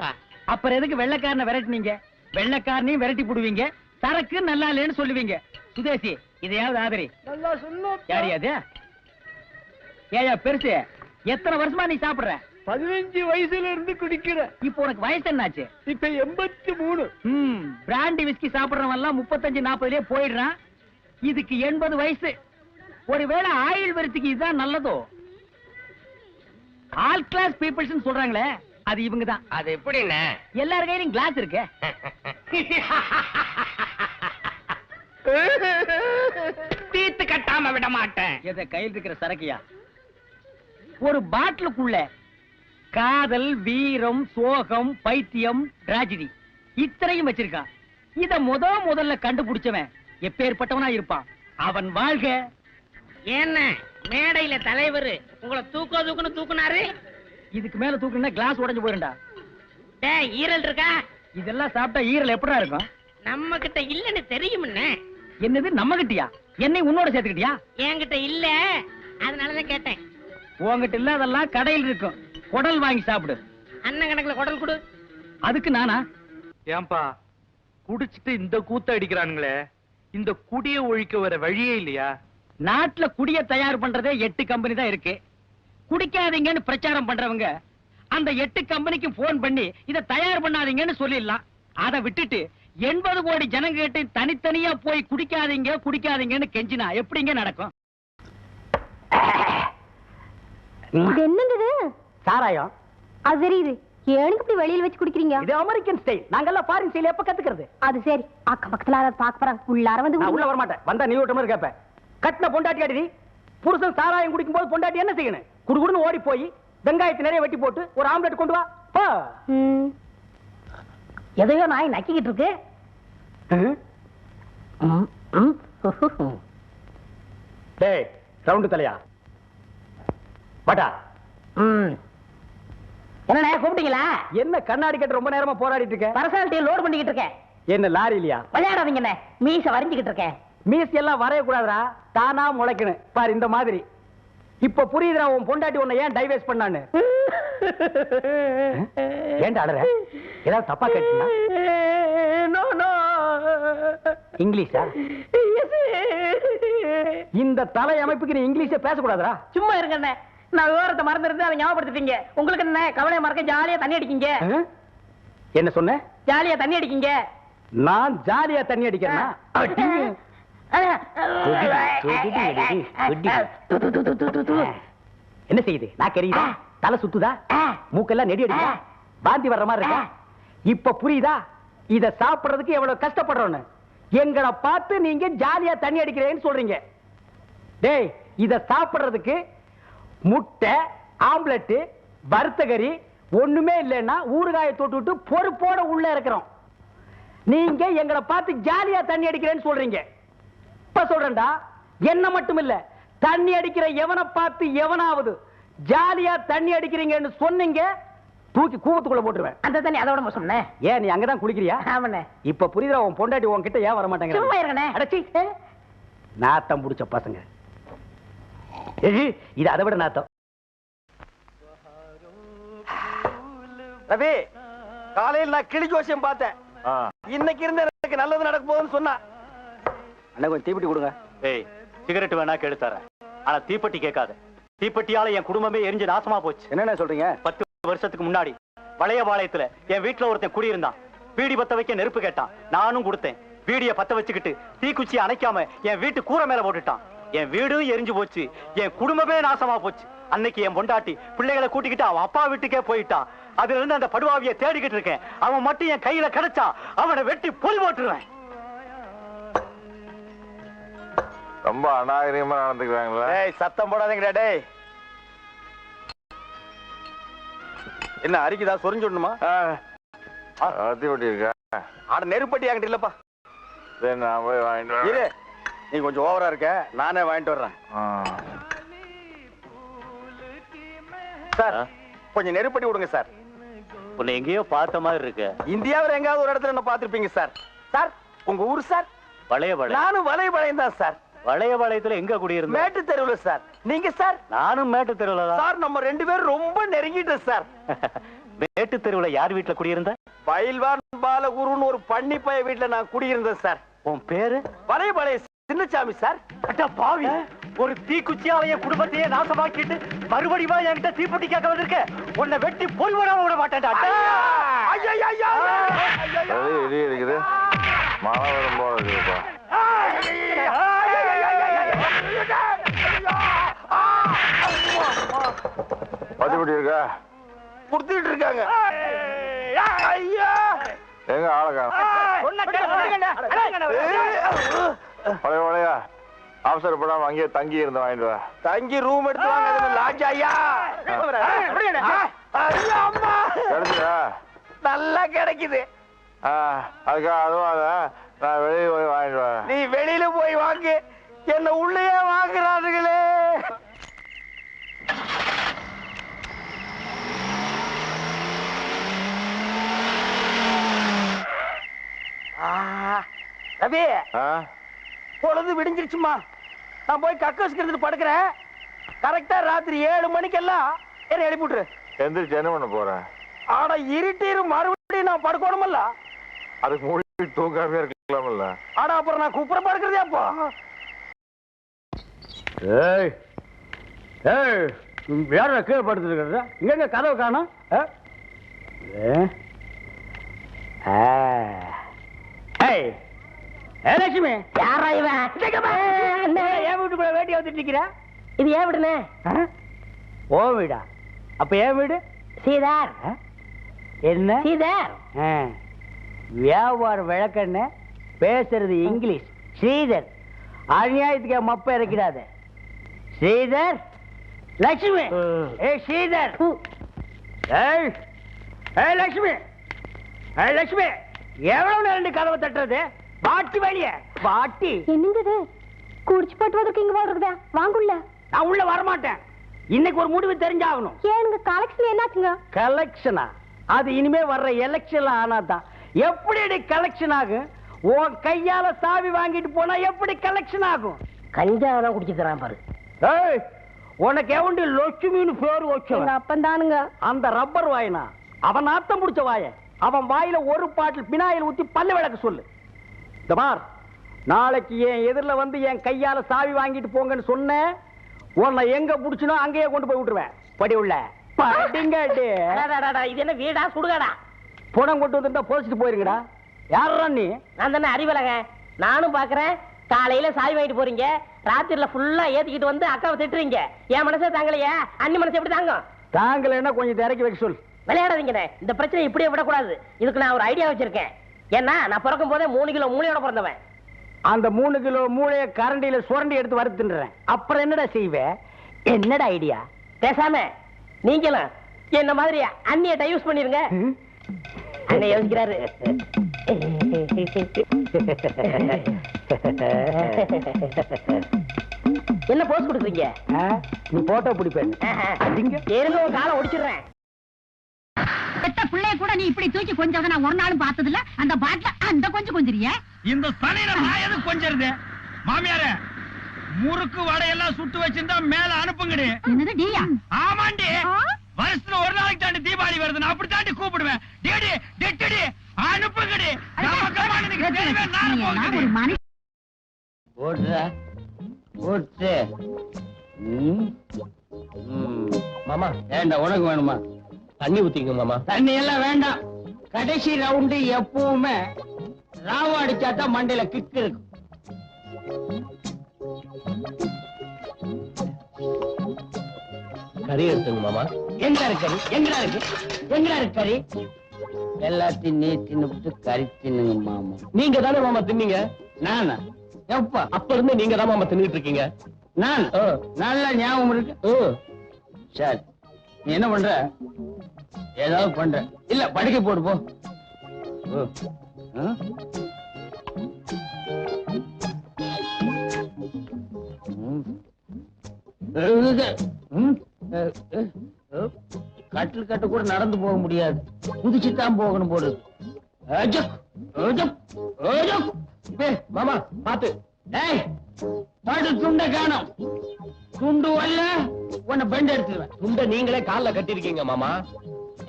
இல்லப்பா அப்புறம் எதுக்கு வெள்ளைக்காரனை விரட்டினீங்க? வெள்ளைக்காரனையும் விரட்டி போடுவீங்க. சரக்கு நல்லா இல்லைன்னு சொல்லுவீங்க. சுதேசி இதையாவது ஆதரி. நல்லா அது ஏயா பெருசு எத்தனை வருஷமா நீ சாப்பிடுற? பதினஞ்சு வயசுல இருந்து குடிக்கிறேன் இப்போ உனக்கு வயசு என்னாச்சு? இப்ப எண்பத்தி மூணு. ம் பிராண்டி விஸ்கி சாப்பிடுறவன் எல்லாம் முப்பத்தஞ்சு நாற்பதுலயே போயிடுறான். இதுக்கு எண்பது வயசு. ஒருவேளை ஆயுள் வரத்துக்கு இதுதான் நல்லதோ? ஆல் கிளாஸ் பீப்புள்ஸ் சொல்றாங்களே. அது இவங்க தான் அது எப்படிண்ணே எல்லார் கையிலும் கிளாஸ் இருக்கு. தீத்து கட்டாம விட மாட்டேன். எதை கையில் இருக்கிற சரக்கியா? ஒரு பாட்டிலுக்குள்ள காதல் வீரம் சோகம் பைத்தியம் டிராஜடி இத்தனையும் வச்சிருக்கான். இத முத முதல்ல கண்டுபிடிச்சவன் எப்பேற்பட்டவனா இருப்பான்? அவன் வாழ்க. என்ன? மேடையில தலைவர் உங்களை தூக்கோ தூக்குன்னு தூக்குனாரு? இதுக்கு மேல தூக்குனா கிளாஸ் உடைஞ்சு போயிருண்டா டேய் ஈரல் இருக்கா? இதெல்லாம் சாப்பிட்டா ஈரல் எப்படா இருக்கும்? நம்ம கிட்ட இல்லன்னு தெரியும்ண்ணே என்னது நம்ம கிட்டயா என்னை உன்னோட சேர்த்துக்கிட்டியா? என்கிட்ட இல்ல. அதனாலதான் கேட்டேன். உன்கிட்ட இல்லாதெல்லாம் கடையில் இருக்கும். குடல் வாங்கி சாப்பிடு. அண்ணன் கணக்குல குடல் கொடு. அதுக்கு நானா? ஏன்பா குடிச்சிட்டு இந்த கூத்த அடிக்கிறானுங்களே. இந்த குடிய ஒழிக்க வர வழியே இல்லையா? நாட்டுல குடிய தயார் பண்றதே எட்டு கம்பெனி தான் இருக்கு. குடிக்காதீங்கன்னு பிரச்சாரம் பண்றவங்க அந்த எட்டு கம்பெனிக்கு போன் பண்ணி இத தயார் பண்ணாதீங்கன்னு சொல்லிடலாம். அதை விட்டுட்டு எண்பது கோடி ஜனங்க கிட்ட தனித்தனியா போய் குடிக்காதீங்க குடிக்காதீங்கன்னு கெஞ்சினா எப்படிங்க நடக்கும்? என்னது? சாராயம். அது தெரியுது ஏனுக்கு இப்படி வெளியில வச்சு குடிக்கிறீங்க? இது அமெரிக்கன் ஸ்டைல் நாங்கெல்லாம் ஃபாரின் ஸ்டைல் எப்ப கத்துக்கிறது? அது சரி அக்கம் பக்கத்துல யாராவது பாக்க போறாங்க. உள்ளார வந்து நான் உள்ள. வர மாட்டேன் வந்தா நீ விட்ட மாதிரி கேட்பேன். கட்டின பொண்டாட்டி அடி புருஷன் சாராயம் குடிக்கும் போது பொண்டாட்டி என்ன செய்யணும்? குடுகுடுன்னு ஓடி போய் வெங்காயத்தை நிறைய வெட்டி போட்டு ஒரு ஆம்லெட் கொண்டு வா. போ. ம். எதையோ நாய் நக்கிக்கிட்டு இருக்கு. டேய் ரவுண்டு தலையா? வாடா. என்னண்ணே கூப்பிட்டீங்களா? என்ன கண்ணாடி கட்டு ரொம்ப நேரமா போராடிட்டு இருக்க? பர்சனாலிட்டியை லோட் பண்ணிக்கிட்டு இருக்கேன். என்ன லாரி இல்லையா விளையாடாதீங்கண்ணே மீச வரைஞ்சுக்கிட்டு இருக்கேன். மீசி எல்லாம் வரைய கூடாதுடா. தானா முளைக்கணும். பாரு இந்த மாதிரி. இப்ப புரியுதுடா உன் பொண்டாட்டி உன்னை ஏன் டைவர்ஸ் பண்ணான்னு? ஏன்டா அழற? ஏதாவது தப்பா கேட்டீங்களா நோ நோ இங்கிலீஷா? இந்த தலை அமைப்புக்கு நீ இங்கிலீஷே பேசக்கூடாதுடா. சும்மா இருங்கண்ணே. நான் விவரத்தை மறந்துருந்து அதை ஞாபகப்படுத்திட்டீங்க. உங்களுக்கு என்ன கவலையை மறக்க ஜாலியா தண்ணி அடிக்கீங்க? என்ன சொன்ன? ஜாலியா தண்ணி அடிக்கீங்க? நான் ஜாலியா தண்ணி அடிக்கிறேனா? அடி. என்ன செய்யுது? நான் கெரியுதா தலை சுத்துதா? மூக்கெல்லாம் நெடி அடிக்குதா? பாந்தி வர்ற மாதிரி இருக்கா? இப்ப புரியுதா? இத சாப்பிடுறதுக்கு எவ்வளவு கஷ்டப்படுறோன்னு. எங்களை பார்த்து நீங்க ஜாலியா தண்ணி அடிக்கிறேன்னு சொல்றீங்க. டேய் இத சாப்பிடுறதுக்கு முட்டை ஆம்லெட் வறுத்த கறி ஒண்ணுமே இல்லைன்னா ஊறுகாயை தொட்டு விட்டு பொறுப்போட உள்ள இருக்கிறோம். நீங்க எங்களை பார்த்து ஜாலியா தண்ணி அடிக்கிறேன்னு சொல்றீங்க. இப்ப சொல்றேன்டா என்ன மட்டும் இல்ல தண்ணி அடிக்கிற எவனை பார்த்து எவனாவது ஜாலியா தண்ணி அடிக்கிறீங்கன்னு சொன்னீங்க தூக்கி கூவத்துக்குள்ள போட்டுருவேன். அந்த தண்ணி அதோட மோசம்ண்ணே ஏன் நீ அங்கதான் குளிக்கிறியா? ஆமாண்ணே. இப்ப புரியுதா உன் பொண்டாட்டி உன் கிட்ட ஏன் வர மாட்டாங்க சும்மா அடச்சி நாத்தம் புடிச்ச பசங்க. ஏய், இது அதை விட நாத்தம். ரவி காலையில் நான் கிளி ஜோசியம் பார்த்தேன். இன்னைக்கு இருந்த எனக்கு நல்லது நடக்க போகுதுன்னு சொன்னா. அண்ணா கொஞ்சம் தீப்பெட்டி கொடுங்க. ஏய் சிகரெட் வேணா கெடுத்தாரேன் ஆனா தீப்பெட்டி கேட்காத. தீப்பெட்டியால என் குடும்பமே எரிஞ்சு நாசமா போச்சு. என்னென்ன சொல்றீங்க? பத்து வருஷத்துக்கு முன்னாடி பழைய பாளையத்துல என் வீட்டுல ஒருத்தன் குடியிருந்தான். பீடி பத்த வைக்க நெருப்பு கேட்டான். நானும் கொடுத்தேன். பீடிய பத்த வச்சுக்கிட்டு தீக்குச்சி அணைக்காம என் வீட்டு கூரை மேல போட்டுட்டான். என் வீடும் எரிஞ்சு போச்சு. என் குடும்பமே நாசமா போச்சு. அன்னைக்கு என் பொண்டாட்டி பிள்ளைகளை கூட்டிக்கிட்டு அவன் அப்பா வீட்டுக்கே போயிட்டான் அதுல இருந்து அந்த படுவாவிய தேடிக்கிட்டு இருக்கேன். அவன் மட்டும் என் கையில கிடைச்சா அவனை வெட்டி பொல் போட்டுருவேன். ரொம்ப அநாகரிகமா நடந்துக்கிறாங்களா? டேய் சத்தம் போடாதீங்கடா டேய். என்ன அரிக்குதா சொரிஞ்சு விடணுமா? அத்தி ஒட்டி இருக்கா ஆட நெருப்பட்டி என்கிட்ட இல்லப்பா. சரி நான் போய் வாங்கிட்டு இரு. நீ கொஞ்சம் ஓவரா இருக்க நானே வாங்கிட்டு வர்றேன். சார் கொஞ்சம் நெருப்பட்டி விடுங்க சார். உன்னை எங்கேயோ பார்த்த மாதிரி இருக்கு. இந்தியாவில் எங்காவது ஒரு இடத்துல என்ன பார்த்திருப்பீங்க சார். சார் உங்க ஊர் சார்? பழைய பாளையம் நானும் வலைபாளையம் தான் சார். பழைய பாளையத்துல எங்க குடியிருந்த மேட்டு தெருவுல சார். நீங்க சார்? நானும் மேட்டு தெருவுல தான். சார் நம்ம ரெண்டு பேரும் ரொம்ப நெருங்கிட்டோம் சார். மேட்டு தெருவுல யார் வீட்டுல குடியிருந்த? பயில்வான் பாலகுருன்னு ஒரு பண்ணி பைய வீட்டுல நான் குடியிருந்தேன் சார். உன் பேரு? பழைய பழைய சின்னசாமி சார். அட்டா பாவி. ஒரு தீக்குச்சியால என் குடும்பத்தையே நாசமாக்கிட்டு மறுபடியும் என்கிட்ட தீப்பெட்டி கேட்க வந்திருக்க. உன்னை வெட்டி பொறி விடாம விட மாட்டேன்டா மழை வரும் போல பத்திப்பட்டி இருக்கா? குடுத்துட்டு இருக்காங்க. ஐயா! எங்க ஆளை காணோம் பழைய பழையா. அவசர படாம அங்கேயே தங்கி இருந்து வாங்கிட்டு தங்கி ரூம் எடுத்து வாங்க லாட்ஜ் ஐயா. அம்மா. நல்லா கிடைக்குது. அதுக்காக அதுவும் அத? நான் வெளியே போய் வாங்கிட்டு வரேன் நீ வெளியில போய் வாங்கு. என்ன உள்ளேயே வாங்குறானுங்களே ஆ, ரவி. ஆ? பொழுது விடிஞ்சிருச்சுமா நான் போய் கக்கோஸ்க்கு இருந்துட்டு படுக்கிறேன். கரெக்டா ராத்திரி ஏழு மணிக்கெல்லாம் என்ன எழுப்பி விட்டுரு எந்திரிச்சு என்ன பண்ண போறேன் ஆனா இருட்டிரு மறுபடியும் நான் படுக்கணுமல்ல. அதுக்கு மூடி தூங்காம இருக்கலாம்ல ஆனா அப்புறம் நான் குப்புற படுக்கிறதே அப்போ. ஏய் ஏய் யார கீழே படுத்துருக்கிறதா? இங்க கதவு காணும்? ஏ? லட்சுமி. யாரா இவன்? ஏன் வீட்டுக்குள்ள வேட்டி வந்துட்டு நிக்கிற இது ஏன் விடுனே? ஓ வீடா? அப்ப ஏன் வீடு? சீதார். ஆ? என்ன? சீதார். ஆ. வியாபாரம் விளக்கண்ண பேசுறது இங்கிலீஷ். ஸ்ரீதர். அநியாயத்துக்கு மப்ப இறக்கிறாத ஸ்ரீதர். லட்சுமி. ஏ ஸ்ரீதர். ஏய். ஏய் லட்சுமி. ஏய் லட்சுமி. எவ்வளவு நேரம் கதவை தட்டுறது? பாட்டி வெளியே. பாட்டி என்னங்க இது குடிச்சு போட்டு வந்திருக்கு இங்க போடுறதா வாங்குள்ள. நான் உள்ள வரமாட்டேன். இன்னைக்கு ஒரு முடிவு தெரிஞ்சாகணும். ஏனுங்க கலெக்ஷன் என்னாச்சுங்க? கலெக்ஷனா அது இனிமே வர்ற எலெக்ஷன்ல ஆனாதான் எப்படி கலெக்ஷன் ஆகும் உன் கையால சாவி வாங்கிட்டு போனா எப்படி கலெக்ஷன் ஆகும்? கஞ்சா தான் குடிச்சுக்கிறான் பாரு. ஏய் உனக்கு எவண்டி லட்சுமின்னு பேரு வச்சவன்? அப்பன் தானுங்க அந்த ரப்பர் வாயனா? அவன் நாத்தம் பிடிச்ச வாய. அவன் வாயில ஒரு பாட்டில் பினாயில் ஊத்தி பல்லு விளக்க சொல்லு. இந்த பார் நாளைக்கு என் எதிரில வந்து என் கையால சாவி வாங்கிட்டு போங்கன்னு சொன்னேன் உன்னை எங்க புடிச்சுனோ அங்கேயே கொண்டு போய் விட்டுருவேன். படி உள்ள. படிங்கடி. அடாடாடாடா, இது என்ன வீடா சுடுகாடா? புடம் கொண்டு வந்துட்டா போதிச்சுட்டு போயிருங்கடா. யாரா நீ? நான் தானே அறிவலங்க நானும் பாக்குறேன். காலையில சாய் வாங்கிட்டு போறீங்க. ராத்திரில ஃபுல்லா ஏத்திக்கிட்டு வந்து அக்காவை திட்டுறீங்க. என் மனசே தாங்கலையே? அண்ணி மனசு எப்படி தாங்கும்? தாங்களேன்னா கொஞ்சம் இறக்கி வைக்க சொல் விளையாடாதீங்கண்ணே. இந்த பிரச்சனை இப்படியே விடக்கூடாது. இதுக்கு நான் ஒரு ஐடியா வச்சிருக்கேன். ஏன்னா நான் பிறக்கும் போதே மூணு கிலோ மூளையோட பிறந்தவன். அந்த மூணு கிலோ மூளைய கரண்டியில சுரண்டி எடுத்து வறுத்துன்றேன். அப்புறம் என்னடா செய்வே? என்னடா ஐடியா பேசாம நீங்களும் என்ன மாதிரி அண்ணிய டைவர்ஸ் பண்ணிருங்க. அண்ணன் யோசிக்கிறாரு. என்ன போஸ் கொடுக்குறீங்க? நீ போட்டோ பிடிப்பேன் இருங்க உன் காலை ஒடிச்சிடுறேன். பெத்த பிள்ளைய கூட நீ இப்படி தூக்கி கொஞ்சம் நான் ஒரு நாளும் பார்த்தது இல்ல அந்த பாட்டில அந்த கொஞ்சம் கொஞ்சிரிய இந்த சனியில நான் எது கொஞ்சிருது? மாமியாரே முறுக்கு வடையெல்லாம் சுட்டு வச்சிருந்தா மேல அனுப்புங்கடி. என்னது டீயா? ஆமாண்டி. வருஷத்துல ஒரு நாளைக்கு தாண்டி தீபாவளி வருது நான் அப்படி தாண்டி கூப்பிடுவேன். டேடி டெட்டடி அனுப்புங்கடி. மாமா ஏண்டா உனக்கு வேணுமா? தண்ணி ஊத்திங்க மாமா. தண்ணி எல்லாம் வேண்டாம். கடைசி ரவுண்டு எப்பவுமே ராவ அடிச்சா தான் மண்டையில கிக்கு இருக்கும். கறி எடுத்துங்க மாமா. எங்க இருக்கு கறி? எங்கடா இருக்கு? எங்கடா இருக்கு கறி? எல்லாத்தையும் நீ தின்னுபிட்டு கறி தின்னுங்க மாமா. நீங்க தானே மாமா தின்னீங்க? நானா? எப்ப? அப்ப இருந்து நீங்க தான் மாமா தின்னுட்டு இருக்கீங்க. நான்? நல்ல ஞாபகம் இருக்கு. சரி. நீ என்ன பண்ற? ஏதாவது பண்ற. இல்ல படுக்க போடு போ. கட்டில் கட்டு கூட நடந்து போக முடியாது. குதிச்சுத்தான் போகணும் போடு மாமா பாத்து. படு துண்ட காணோம். துண்டு வரல உன்னை பெண்ட் எடுத்துருவேன். துண்ட நீங்களே கால்ல கட்டிருக்கீங்க மாமா.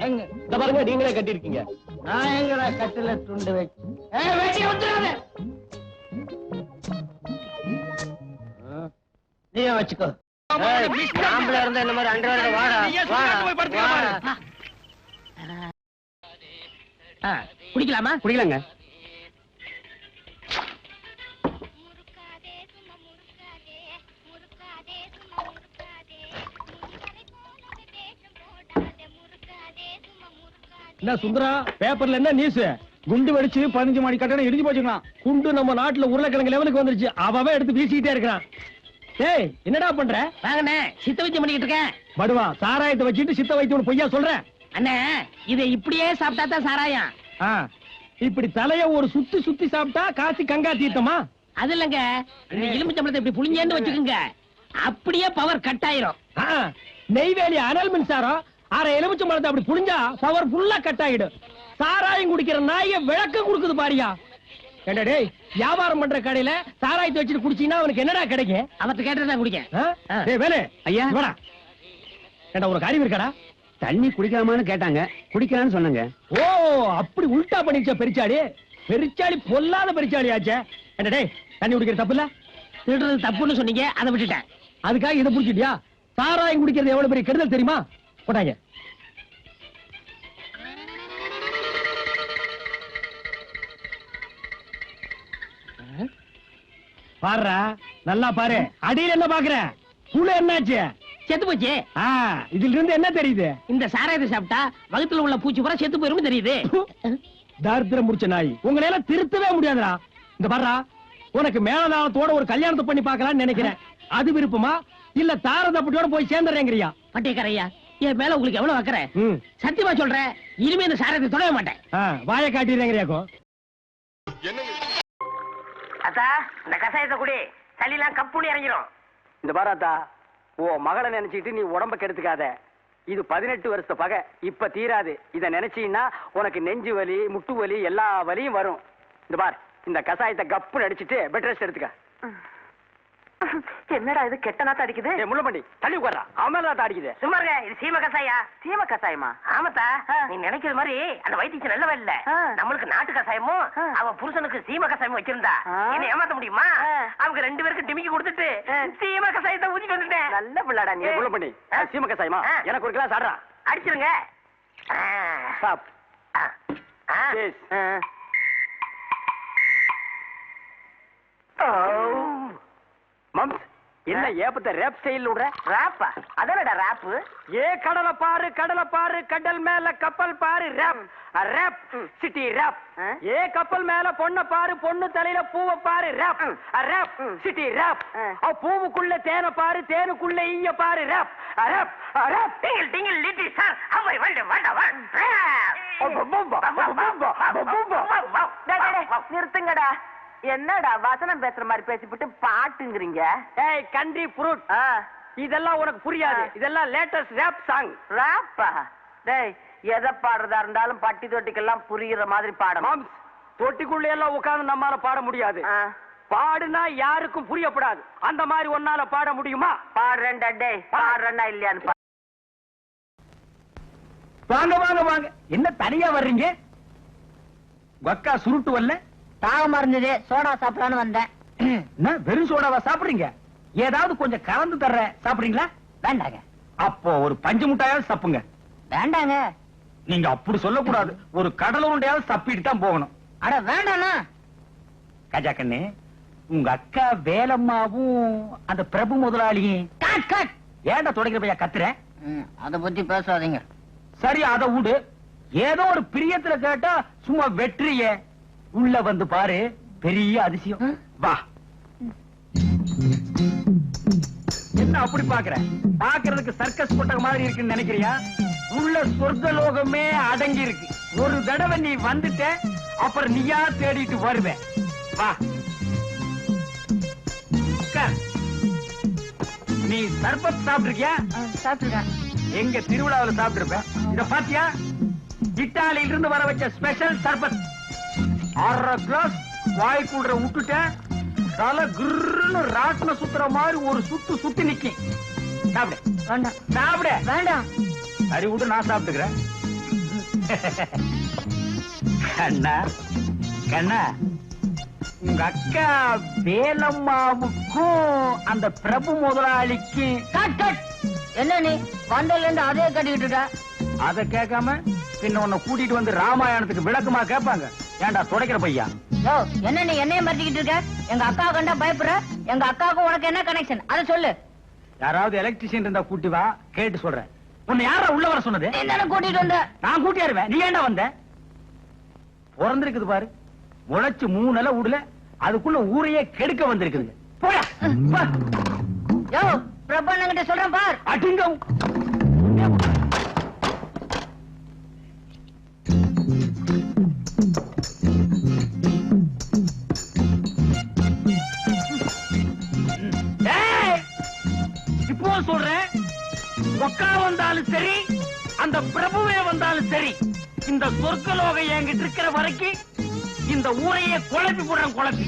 எங்க? இந்த பாருங்க நீங்களே கட்டிருக்கீங்க. நான் எங்கடா கட்டில துண்டு வச்சு ஏய் வெட்டி விட்டுறாத. நீயே வச்சுக்கோ. ஆம்பளை இருந்தா இந்த மாதிரி அண்டர் வாடா பாரு. குடிக்கலாமா? குடிக்கலாங்க. என்ன சுந்தரா? பேப்பர்ல என்ன நியூஸ் குண்டு வெடிச்சு பதினஞ்சு மணி கட்டணம் இடிஞ்சு போச்சுக்கலாம் குண்டு நம்ம நாட்டுல உருளைக்கிழங்கு லெவலுக்கு வந்துருச்சு. அவன் எடுத்து வீசிக்கிட்டே இருக்கிறான் ஏய் என்னடா பண்ற? வாங்கண்ணே சித்த வைத்தியம் பண்ணிக்கிட்டு இருக்கேன். படுவா சாராயத்தை வச்சுட்டு சித்த வைத்தியம் பொய்யா சொல்றேன் அண்ணே இதை இப்படியே சாப்பிட்டா தான் சாராயம். இப்படி தலைய ஒரு சுத்தி சுத்தி சாப்பிட்டா காசி கங்கா தீர்த்தமா? அது இல்லங்க. இந்த எலுமிச்சம்பழத்தை இப்படி புளிஞ்சேன்னு வச்சுக்கோங்க. அப்படியே பவர் கட் ஆயிரும். நெய்வேலி அனல் மின்சாரம் அரை எலுமிச்சம் பழத்தை அப்படி புளிஞ்சா பவர் ஃபுல்லா கட் ஆயிடும். சாராயம் குடிக்கிற நாய விளக்கம் கொடுக்குது பாரியா. டேய் வியாபாரம் பண்ற கடையில சாராயத்தை வச்சுட்டு குடிச்சீங்கன்னா அவனுக்கு என்னடா கிடைக்கும்? அவர்கிட்ட கேட்டு தான்? ஆ. டேய் வேலு ஐயா. இவடா ஏண்டா உனக்கு அறிவு இருக்காடா? தண்ணி குடிக்கலாமான்னு கேட்டாங்க. குடிக்கலாம்னு சொன்னங்க. ஓ அப்படி உல்டா பண்ணிச்ச பெரிச்சாளி. பெரிச்சாளி பொல்லாத பெரிச்சாளி ஆச்சே. என்ன டேய் தண்ணி குடிக்கிற தப்பு இல்ல? திருடுறது தப்புன்னு சொன்னீங்க அதை விட்டுட்டேன். அதுக்காக இதை புடிச்சிட்டியா? சாராயம் குடிக்கிறது எவ்வளவு பெரிய கெடுதல் தெரியுமா? போட்டாங்க பாருடா நல்லா பாரு. அடியில் என்ன பாக்குற? புழு என்னாச்சு? செத்து போச்சு. இதுல இருந்து என்ன தெரியுது? இந்த சாராயத்தை சாப்பிட்டா வகுத்துல உள்ள பூச்சி பூரா செத்து போயிரும் தெரியுது. தாரித்திரம் முடிச்ச நாய். உங்களை எல்லாம் திருத்தவே முடியாதுடா. இந்த பாருடா உனக்கு மேலதாளத்தோட ஒரு கல்யாணத்தை பண்ணி பார்க்கலாம்னு நினைக்கிறேன். அது விருப்பமா? இல்ல தாரதப்பட்டியோட போய் சேர்ந்துறேங்கிறியா? பட்டியக்காரையா? என் மேல உங்களுக்கு எவ்வளவு வைக்கிறேன் ம். சத்தியமா சொல்றேன் இனிமே இந்த சாராயத்தை தொடவே மாட்டேன். வாயை காட்டிடுறேங்கிறியாக்கோ? அத்தா இந்த கசாயத்தை குடி. சளிலாம் கப்புன்னு இறங்கிரும். இந்த பாராத்தா ஓ மகளை நினைச்சிட்டு நீ உடம்ப கெடுத்துக்காத. இது பதினெட்டு வருஷ பகை இப்ப தீராது. இத நினைச்சீன்னா உனக்கு நெஞ்சு வலி முட்டு வலி எல்லா வலியும் வரும். இந்த பார் இந்த கசாயத்தை கப்புன்னு அடிச்சிட்டு பெட் ரெஸ்ட் எடுத்துக்க. என்னடா இது கெட்ட நாத்த அடிக்குது? ஏய், முள்ளம்பண்டி தள்ளி உட்கார்றா. அவன் தான் அடிக்குது. சும்மா இருங்க இது சீம கசாயா சீம கசாயமா ஆமாத்தா. நீ நினைக்கிற மாதிரி அந்த வைத்தியம் நல்லவ இல்ல. நம்மளுக்கு நாட்டு கசாயமும் அவ புருஷனுக்கு சீம கசாயமும் வச்சிருந்தா. என்ன ஏமாத்த முடியுமா? அவங்க ரெண்டு பேருக்கு டிமிக்கி கொடுத்துட்டு சீம கசாயத்தை ஊத்திட்டு வந்துட்டேன். நல்ல பிள்ளாடா முள்ளம்பண்டி அது சீம கசாயமா. எனக்கு ஒரு கிளாஸ் ஆடுறா அடிச்சிருங்க. சாப். ஆ. ஆ. மம்ஸ் என்ன ஏப்பத்த ரேப் ஸ்டைல் விடுற? ராப்பா அதானடா ராப்பு ஏ கடலை பாரு கடலை பாரு கடல் மேல கப்பல் பாரு ரேப் ரேப் சிட்டி ரேப் ஏ கப்பல் மேல பொண்ண பாரு பொண்ணு தலையில பூவை பாரு ரேப் ரேப் சிட்டி ரேப் பூவுக்குள்ள தேனை பாரு தேனுக்குள்ள ஈய பாரு ரேப் ரேப் ரேப் டிங்கிள் டிங்கிள் லிட்டில் சார் அவை வந்து வண்டவா நிறுத்துங்கடா. என்னடா வசனம் பேசுற மாதிரி பேசிவிட்டு பாட்டுங்கிறீங்க? ஏய் கண்ட்ரி ஃப்ரூட் இதெல்லாம் உனக்கு புரியாது. இதெல்லாம் லேட்டஸ்ட் ரேப் சாங் ராப்பா டேய் எதை பாடுறதா இருந்தாலும் பட்டி தொட்டிக்கெல்லாம் புரியுற மாதிரி பாடணும். தொட்டிக்குள்ள எல்லாம் உட்கார்ந்து நம்மால பாட முடியாது. ஆ, பாடுனா யாருக்கும் புரியப்படாது. அந்த மாதிரி ஒன்னால பாட முடியுமா? பாடுறேன்டா டேய் பாடுறேன்னா இல்லையான்னு பா. வாங்க வாங்க வாங்க. என்ன தனியா வர்றீங்க? அக்கா சுருட்டு வரல? தாகமா இருந்தது சோடா சாப்பிடலான்னு வந்தேன். வெறும் சோடாவா சாப்பிடுறீங்க? ஏதாவது கொஞ்சம் கலந்து தர்ற சாப்பிடுறீங்களா? வேண்டாங்க. அப்போ ஒரு பஞ்சு முட்டாயாவது சப்புங்க வேண்டாங்க. நீங்க அப்படி சொல்லக்கூடாது. ஒரு கடல் உருண்டையாவது சப்பிட்டு தான் போகணும். அட வேண்டாண்ணா. கஜா கண்ணு உங்க அக்கா வேலம்மாவும் அந்த பிரபு முதலாளியும் ஏன்டா தொடங்கிற பையா கத்துற? அத பத்தி பேசாதீங்க. சரி அத விடு ஏதோ ஒரு பிரியத்துல கேட்டா சும்மா வெற்றிய. உள்ள வந்து பாரு பெரிய அதிசயம். வா. என்ன அப்படி பாக்குற பாக்குறதுக்கு சர்க்கஸ் கொட்டக மாதிரி இருக்குன்னு நினைக்கிறியா? உள்ள சொர்க்க லோகமே அடங்கி இருக்கு ஒரு தடவை நீ வந்துட்ட அப்புறம் நீயா தேடிட்டு வருவேன் வா. நீ சர்பத் சாப்பிட்டிருக்கியா? சாப்பிட்டுருக்கேன். எங்க திருவிழாவுல சாப்பிட்டிருப்ப? இத பாத்தியா? இத்தாலியில இருந்து வர வச்ச ஸ்பெஷல் சர்பத். அரை கிளாஸ் வாய்க்குள்ள விட்டுட்டேன் தலை கிருன்னு ராட்டின சுத்துற மாதிரி ஒரு சுத்து சுத்தி நிக்கி. சாப்பிடு. வேண்டாம். சாப்பிடு. வேண்டாம். சரி விடு நான் சாப்பிட்டுக்கிறேன். கண்ணா கண்ணா உங்க அக்கா வேலம்மாவுக்கும் அந்த பிரபு முதலாளிக்கு என்ன நீ? வந்ததுல இருந்து அதே கட்டிக்கிட்டு இருக்க? அத கேட்காம பின்ன உன்னை கூட்டிட்டு வந்து ராமாயணத்துக்கு விளக்கமா கேட்பாங்க. ஏன்டா துடைக்கிற பையா? என்ன நீ என்னைய மறைச்சிக்கிட்டு இருக்க? எங்க அக்கா கண்டா பயப்படுற? எங்க அக்காவுக்கும் உனக்கு என்ன கனெக்ஷன் அதை சொல்லு. யாராவது எலக்ட்ரிஷியன் இருந்தா கூட்டி வா கேட்டு சொல்றேன். உன்னை யாரா உள்ள வர சொன்னது? தானே கூட்டிட்டு வந்த? நான் கூட்டியாருவேன் நீ ஏன்டா வந்த? பிறந்திருக்குது பாரு. முளைச்சு மூணு நில விடல அதுக்குள்ள ஊரையே கெடுக்க வந்திருக்குது வா. யோ பிரபண்ணங்கிட்ட சொல்றேன் பார். அடிங்க இப்பவும் சொல்றேன் ஒக்கா வந்தாலும் சரி அந்த பிரபுவே வந்தாலும் சரி இந்த சொர்க்கலோக என்கிட்ட இருக்கிற வரைக்கும் இந்த ஊரையே குழப்பி போடுறேன் குழப்பி.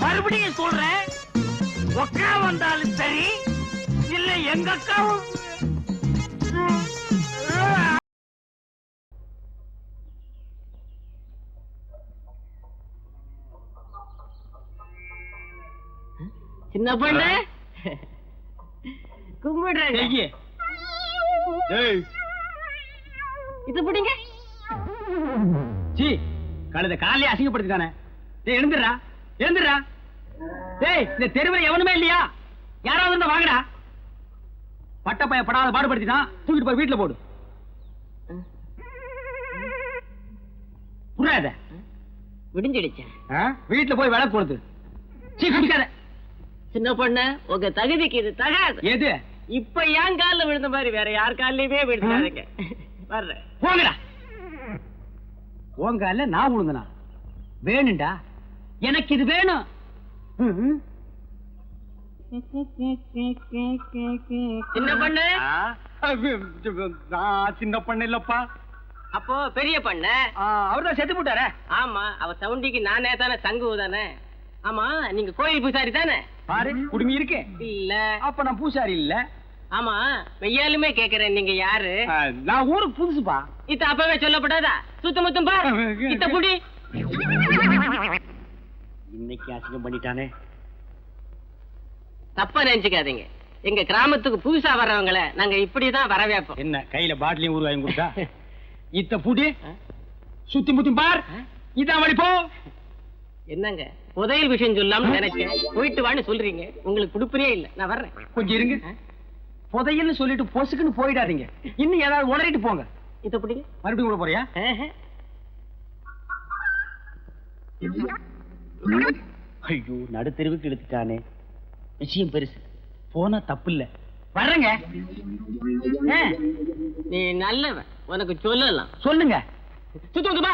மறுபடியும் சொல்றேன் ஒக்கா வந்தாலும் சரி இல்ல எங்க அக்காவும் சின்ன பொண்ணு? கும்பிடுறேன் இது பிடிங்க. சி கழுத காலையே அசிங்கப்படுத்திட்டானே. டேய் எழுந்துடுறா எழுந்துடுறா டேய் இந்த தெருவில் எவனுமே இல்லையா? யாராவது இருந்தா வாங்கடா. பட்டப்பைய படாத பாடுபடுத்திட்டான். தூக்கிட்டு போய் வீட்டுல போடு. புரியாத? விடிஞ்சிடுச்சேன் வீட்டுல போய் விளக்கு போடுது சீ குடிக்காத. சின்ன பொண்ணு உங்க தகுதிக்கு இது தகாது. எது? இப்ப என் கால்ல விழுந்த மாதிரி வேற யார் கால்லயுமே விழுந்தாருங்க வர்றேன். போங்கடா. உங்க அல்ல நான் விழுந்தனா? வேணும்டா. எனக்கு இது வேணும். சின்ன பொண்ணு? நான் சின்ன பண்ண இல்லப்பா. அப்போ பெரிய பண்ண? அவர்தான் செத்து போட்டாரே. ஆமா அவ சவுண்டிக்கு நானே தானே சங்கு தானே ஆமா நீங்க கோயில் பூசாரி தானே? பாரு குடுமி இருக்கு. இல்ல. அப்ப நான் பூசாரி இல்ல. ஆமா வெய்யாலுமே கேக்குறேன் நீங்க யாரு? நான் ஊருக்கு புதுசுப்பா. இத்த அப்பவே சொல்லப்படாதா? சுத்த முத்தம் பா. இத்த புடி. இன்னைக்கு அசிங்கம் பண்ணிட்டானே. தப்பா நினைச்சுக்காதீங்க. எங்க கிராமத்துக்கு புதுசா வர்றவங்கள நாங்க இப்படிதான் வரவேப்போம் என்ன கையில பாட்டிலையும் ஊர் வாங்கி கொடுத்தா? இத்த புடி சுத்தி முத்தி பார். இதான் வழி போ. என்னங்க? புதையல் விஷயம் சொல்லாம நினைச்சேன் போயிட்டு வான்னு சொல்றீங்க உங்களுக்கு கொடுப்பனே இல்ல நான் வர்றேன் கொஞ்சம் இருங்க புதையல்னு சொல்லிட்டு பொசுக்குன்னு போயிடாதீங்க இன்னும் ஏதாவது உளறிட்டு போங்க இத புடிங்க மறுபடியும் கூட போறியா. ஐயோ நடுத்தெருவுக்கு இழுத்துட்டானே விஷயம் பெருசு போனா தப்பு இல்ல வர்றேங்க நீ நல்லவன் உனக்கு சொல்லலாம் சொல்லுங்க சுத்த முத்தம் பா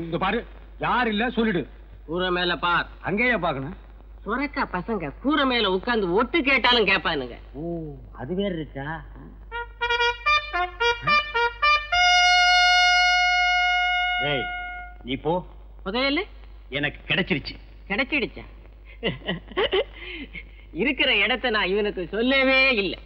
இந்த பாரு யார் இல்ல சொல்லிடு கூரை மேல பார். அங்கேயே பாக்கணும் சுரக்கா பசங்க கூரை மேல உட்கார்ந்து ஒட்டு கேட்டாலும் கேட்பானுங்க. ஓ அது வேற இருக்கா? டேய் நீ போ. புதையல்? எனக்கு கிடைச்சிருச்சு. கிடைச்சிடுச்சா? இருக்கிற இடத்த நான் இவனுக்கு சொல்லவே இல்லை.